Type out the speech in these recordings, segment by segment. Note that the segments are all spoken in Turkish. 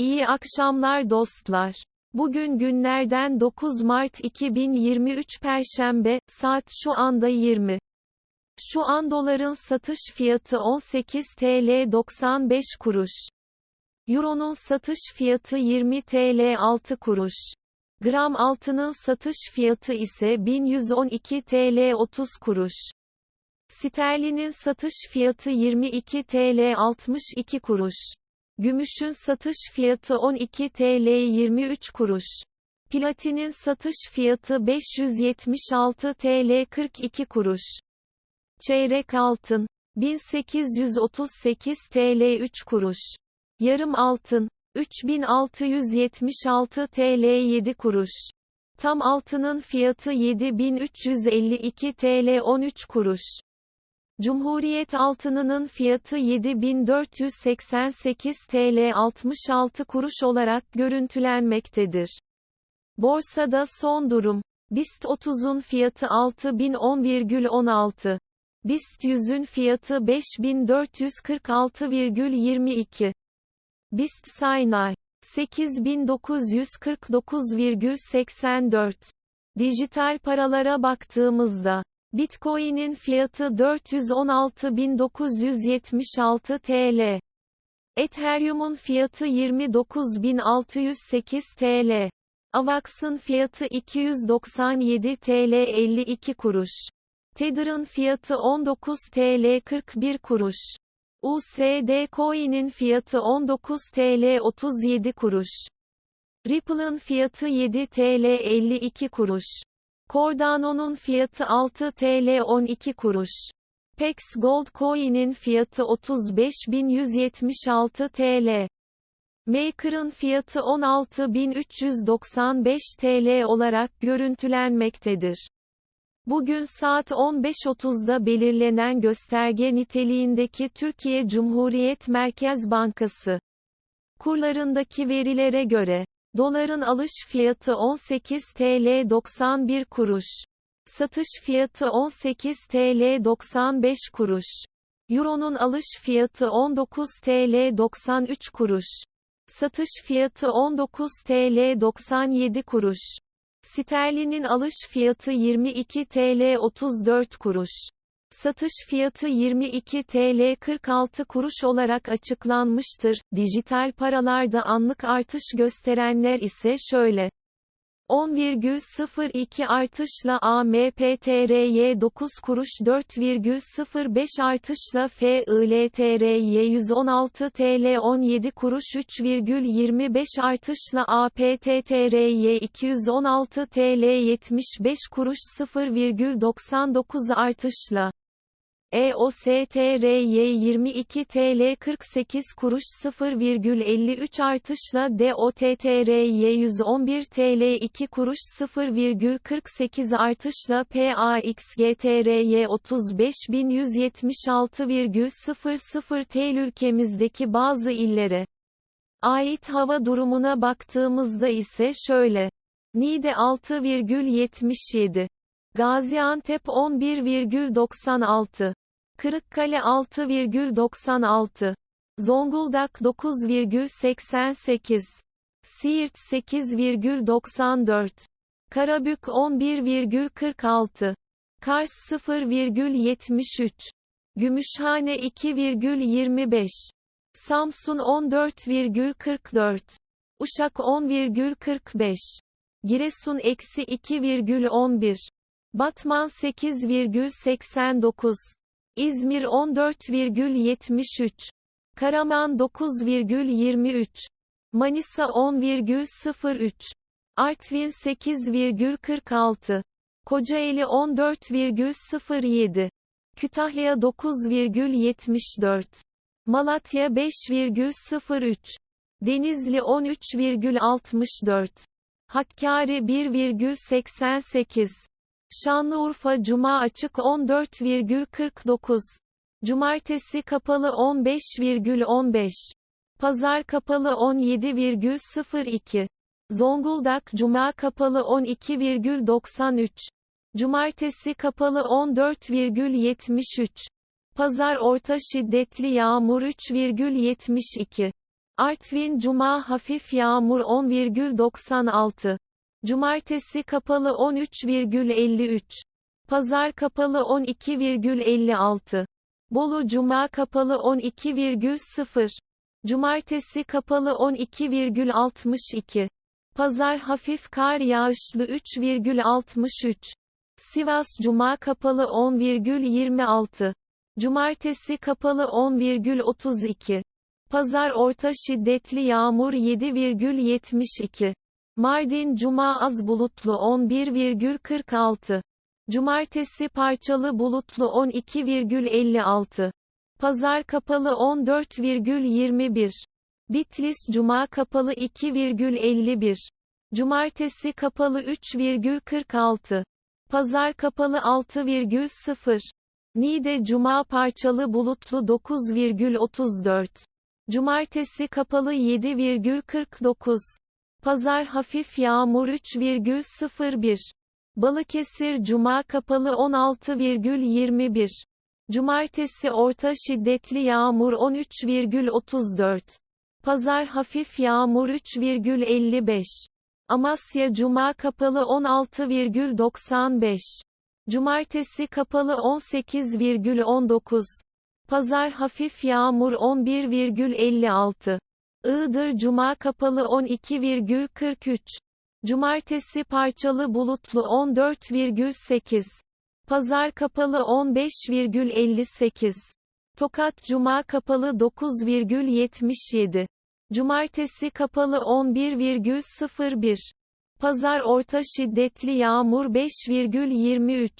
İyi akşamlar dostlar. Bugün günlerden 9 Mart 2023 Perşembe, saat şu anda 20. Şu an doların satış fiyatı 18 TL 95 kuruş. Euro'nun satış fiyatı 20 TL 6 kuruş. Gram altının satış fiyatı ise 1112 TL 30 kuruş. Sterlinin satış fiyatı 22 TL 62 kuruş. Gümüşün satış fiyatı 12 TL 23 kuruş. Platinin satış fiyatı 576 TL 42 kuruş. Çeyrek altın 1838 TL 3 kuruş. Yarım altın 3676 TL 7 kuruş. Tam altının fiyatı 7352 TL 13 kuruş. Cumhuriyet altınının fiyatı 7488 TL 66 kuruş olarak görüntülenmektedir. Borsada son durum. BIST 30'un fiyatı 6010,16. BIST 100'ün fiyatı 5446,22. BIST Saynay 8949,84. Dijital paralara baktığımızda Bitcoin'in fiyatı 416.976 TL. Ethereum'un fiyatı 29.608 TL. Avax'ın fiyatı 297 TL 52 kuruş. Tether'ın fiyatı 19 TL 41 kuruş. USD Coin'in fiyatı 19 TL 37 kuruş. Ripple'ın fiyatı 7 TL 52 kuruş. Cardano'nun fiyatı 6 TL 12 kuruş. Pex Gold Coin'in fiyatı 35.176 TL. Maker'ın fiyatı 16.395 TL olarak görüntülenmektedir. Bugün saat 15.30'da belirlenen gösterge niteliğindeki Türkiye Cumhuriyet Merkez Bankası kurlarındaki verilere göre Doların alış fiyatı 18 TL 91 kuruş. Satış fiyatı 18 TL 95 kuruş. Euro'nun alış fiyatı 19 TL 93 kuruş. Satış fiyatı 19 TL 97 kuruş. Sterlinin alış fiyatı 22 TL 34 kuruş. Satış fiyatı 22 TL 46 kuruş olarak açıklanmıştır. Dijital paralarda anlık artış gösterenler ise şöyle. 10,02 artışla AMPTRY 9 kuruş 4,05 artışla FILTRY 116 TL 17 kuruş 3,25 artışla APTTRY 216 TL 75 kuruş 0,99 artışla EOSTRY 22 TL 48 kuruş 0,53 artışla DOTTRY 111 TL 2 kuruş 0,48 artışla PAXGTRY 35.176,00 TL ülkemizdeki bazı illere ait hava durumuna baktığımızda ise şöyle. Niğde 6,77 Gaziantep 11,96 Kırıkkale 6,96. Zonguldak 9,88. Siirt 8,94. Karabük 11,46. Kars 0,73. Gümüşhane 2,25. Samsun 14,44. Uşak 10,45. Giresun eksi 2,11. Batman 8,89. İzmir 14,73. Karaman 9,23. Manisa 10,03. Artvin 8,46. Kocaeli 14,07. Kütahya 9,74. Malatya 5,03. Denizli 13,64. Hakkari 1,88. Şanlıurfa Cuma açık 14,49. Cumartesi kapalı 15,15. Pazar kapalı 17,02. Zonguldak Cuma kapalı 12,93. Cumartesi kapalı 14,73. Pazar orta şiddetli yağmur 3,72. Artvin Cuma hafif yağmur 10,96. Cumartesi kapalı 13,53. Pazar kapalı 12,56. Bolu Cuma kapalı 12,0. Cumartesi kapalı 12,62. Pazar hafif kar yağışlı 3,63. Sivas Cuma kapalı 10,26. Cumartesi kapalı 10,32. Pazar orta şiddetli yağmur 7,72. Mardin Cuma az bulutlu 11,46. Cumartesi parçalı bulutlu 12,56. Pazar kapalı 14,21. Bitlis Cuma kapalı 2,51. Cumartesi kapalı 3,46. Pazar kapalı 6,0. Niğde Cuma parçalı bulutlu 9,34. Cumartesi kapalı 7,49. Pazar hafif yağmur 3,01. Balıkesir Cuma kapalı 16,21. Cumartesi orta şiddetli yağmur 13,34. Pazar hafif yağmur 3,55. Amasya Cuma kapalı 16,95. Cumartesi kapalı 18,19. Pazar hafif yağmur 11,56. Iğdır Cuma kapalı 12,43. Cumartesi parçalı bulutlu 14,8. Pazar kapalı 15,58. Tokat Cuma kapalı 9,77. Cumartesi kapalı 11,01. Pazar orta şiddetli yağmur 5,23.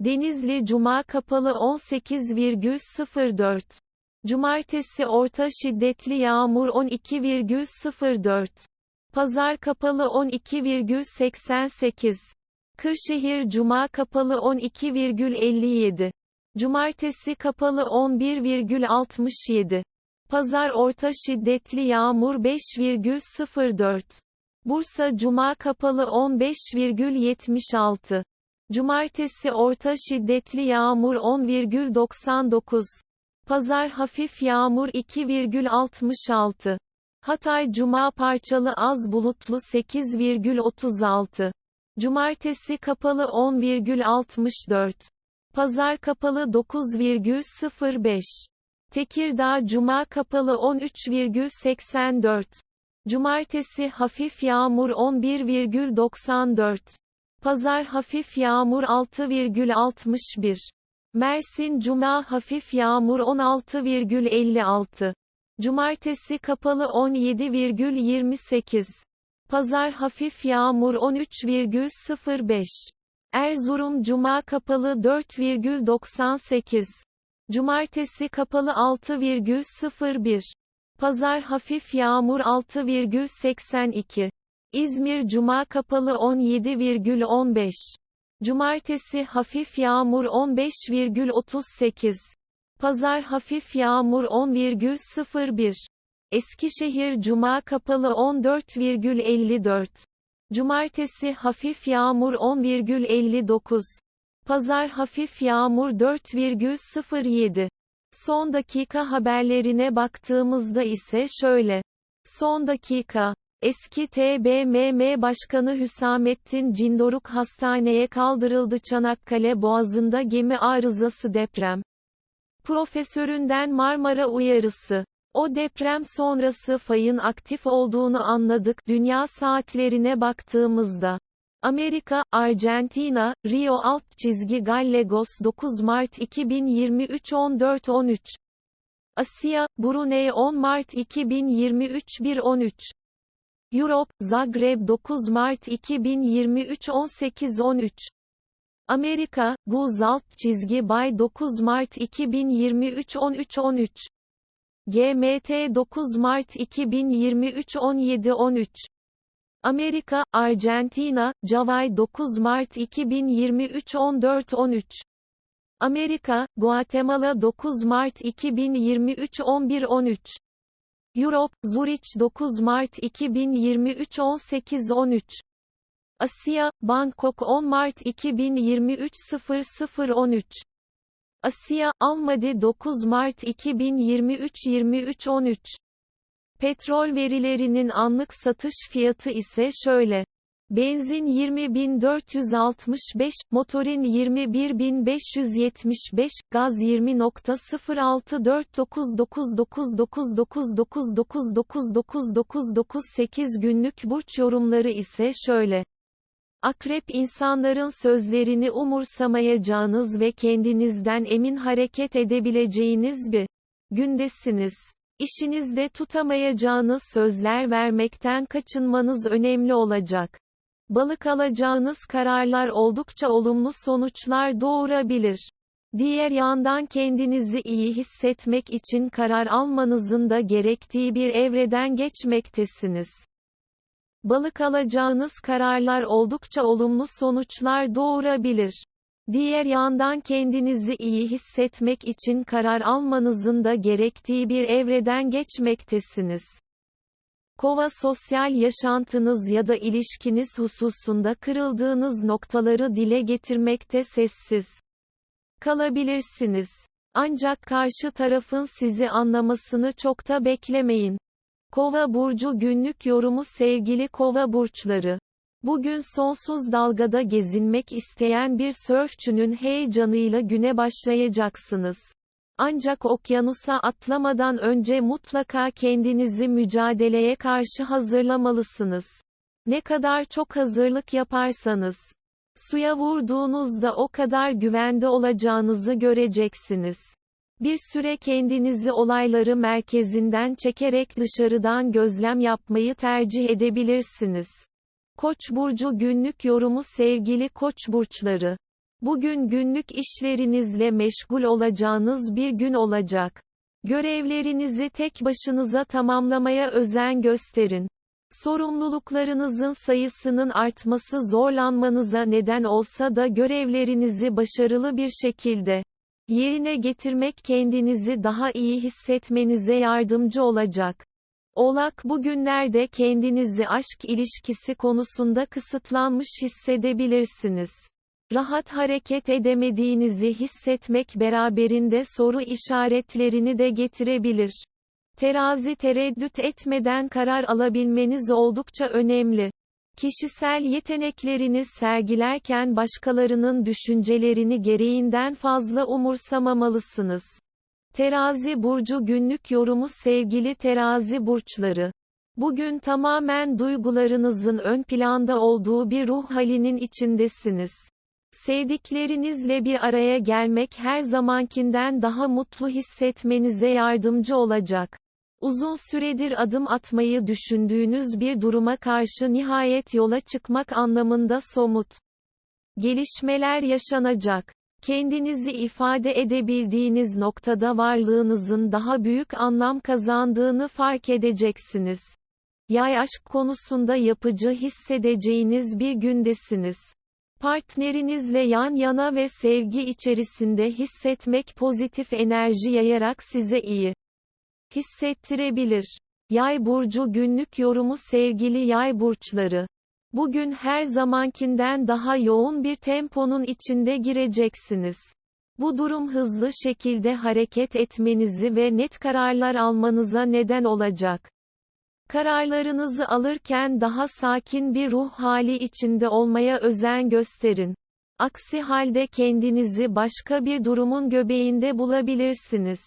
Denizli Cuma kapalı 18,04. Cumartesi orta şiddetli yağmur 12,04. Pazar kapalı 12,88. Kırşehir Cuma kapalı 12,57. Cumartesi kapalı 11,67. Pazar orta şiddetli yağmur 5,04. Bursa Cuma kapalı 15,76. Cumartesi orta şiddetli yağmur 10,99. Pazar hafif yağmur 2,66. Hatay Cuma parçalı az bulutlu 8,36. Cumartesi kapalı 10,64. Pazar kapalı 9,05. Tekirdağ Cuma kapalı 13,84. Cumartesi hafif yağmur 11,94. Pazar hafif yağmur 6,61. Mersin Cuma hafif yağmur 16,56. Cumartesi kapalı 17,28. Pazar hafif yağmur 13,05. Erzurum Cuma kapalı 4,98. Cumartesi kapalı 6,01. Pazar hafif yağmur 6,82. İzmir Cuma kapalı 17,15. Cumartesi hafif yağmur 15,38. Pazar hafif yağmur 10,01. Eskişehir Cuma kapalı 14,54. Cumartesi hafif yağmur 10,59. Pazar hafif yağmur 4,07. Son dakika haberlerine baktığımızda ise şöyle. Son dakika. Eski TBMM Başkanı Hüsamettin Cindoruk hastaneye kaldırıldı Çanakkale Boğazı'nda gemi arızası deprem. Profesöründen Marmara uyarısı. O deprem sonrası fayın aktif olduğunu anladık dünya saatlerine baktığımızda. Amerika, Arjantina, Rio alt çizgi Gallegos 9 Mart 2023 14-13. Asya, Brunei 10 Mart 2023 1-13. Europe, Zagreb 9 Mart 2023 18-13. Amerika, Guz alt çizgi Bay 9 Mart 2023 13-13. GMT 9 Mart 2023 17-13. Amerika, Arjantina, Cavay 9 Mart 2023 14-13. Amerika, Guatemala 9 Mart 2023 11-13. Europe, Zurich 9 Mart 2023 18-13. Asya, Bangkok 10 Mart 2023 00-13. Asya, Almaty 9 Mart 2023 23-13. Petrol verilerinin anlık satış fiyatı ise şöyle. Benzin 20.465, motorin 21.575, gaz 20.064999999999998 günlük burç yorumları ise şöyle. Akrep insanların sözlerini umursamayacağınız ve kendinizden emin hareket edebileceğiniz bir gündesiniz. İşinizde tutamayacağınız sözler vermekten kaçınmanız önemli olacak. Balık alacağınız kararlar oldukça olumlu sonuçlar doğurabilir. Diğer yandan kendinizi iyi hissetmek için karar almanızın da gerektiği bir evreden geçmektesiniz. Balık alacağınız kararlar oldukça olumlu sonuçlar doğurabilir. Diğer yandan kendinizi iyi hissetmek için karar almanızın da gerektiği bir evreden geçmektesiniz. Kova sosyal yaşantınız ya da ilişkiniz hususunda kırıldığınız noktaları dile getirmekte sessiz kalabilirsiniz. Ancak karşı tarafın sizi anlamasını çok da beklemeyin. Kova burcu günlük yorumu sevgili Kova burçları. Bugün sonsuz dalgada gezinmek isteyen bir sörfçünün heyecanıyla güne başlayacaksınız. Ancak okyanusa atlamadan önce mutlaka kendinizi mücadeleye karşı hazırlamalısınız. Ne kadar çok hazırlık yaparsanız, suya vurduğunuzda o kadar güvende olacağınızı göreceksiniz. Bir süre kendinizi olayları merkezinden çekerek dışarıdan gözlem yapmayı tercih edebilirsiniz. Koç burcu günlük yorumu sevgili Koç burçları. Bugün günlük işlerinizle meşgul olacağınız bir gün olacak. Görevlerinizi tek başınıza tamamlamaya özen gösterin. Sorumluluklarınızın sayısının artması zorlanmanıza neden olsa da görevlerinizi başarılı bir şekilde yerine getirmek kendinizi daha iyi hissetmenize yardımcı olacak. Oğlak bugünlerde kendinizi aşk ilişkisi konusunda kısıtlanmış hissedebilirsiniz. Rahat hareket edemediğinizi hissetmek beraberinde soru işaretlerini de getirebilir. Terazi tereddüt etmeden karar alabilmeniz oldukça önemli. Kişisel yetenekleriniz sergilerken başkalarının düşüncelerini gereğinden fazla umursamamalısınız. Terazi burcu günlük yorumu sevgili terazi burçları. Bugün tamamen duygularınızın ön planda olduğu bir ruh halinin içindesiniz. Sevdiklerinizle bir araya gelmek her zamankinden daha mutlu hissetmenize yardımcı olacak. Uzun süredir adım atmayı düşündüğünüz bir duruma karşı nihayet yola çıkmak anlamında somut gelişmeler yaşanacak. Kendinizi ifade edebildiğiniz noktada varlığınızın daha büyük anlam kazandığını fark edeceksiniz. Yay aşk konusunda yapıcı hissedeceğiniz bir gündesiniz. Partnerinizle yan yana ve sevgi içerisinde hissetmek pozitif enerji yayarak size iyi hissettirebilir. Yay burcu günlük yorumu sevgili yay burçları. Bugün her zamankinden daha yoğun bir temponun içinde gireceksiniz. Bu durum hızlı şekilde hareket etmenizi ve net kararlar almanıza neden olacak. Kararlarınızı alırken daha sakin bir ruh hali içinde olmaya özen gösterin. Aksi halde kendinizi başka bir durumun göbeğinde bulabilirsiniz.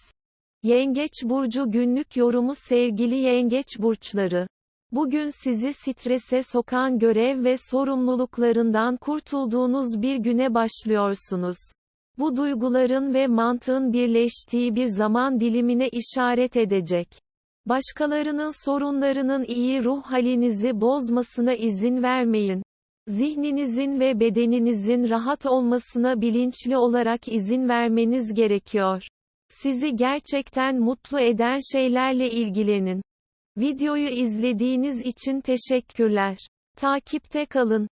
Yengeç burcu günlük yorumu sevgili yengeç burçları. Bugün sizi strese sokan görev ve sorumluluklarından kurtulduğunuz bir güne başlıyorsunuz. Bu duyguların ve mantığın birleştiği bir zaman dilimine işaret edecek. Başkalarının sorunlarının iyi ruh halinizi bozmasına izin vermeyin. Zihninizin ve bedeninizin rahat olmasına bilinçli olarak izin vermeniz gerekiyor. Sizi gerçekten mutlu eden şeylerle ilgilenin. Videoyu izlediğiniz için teşekkürler. Takipte kalın.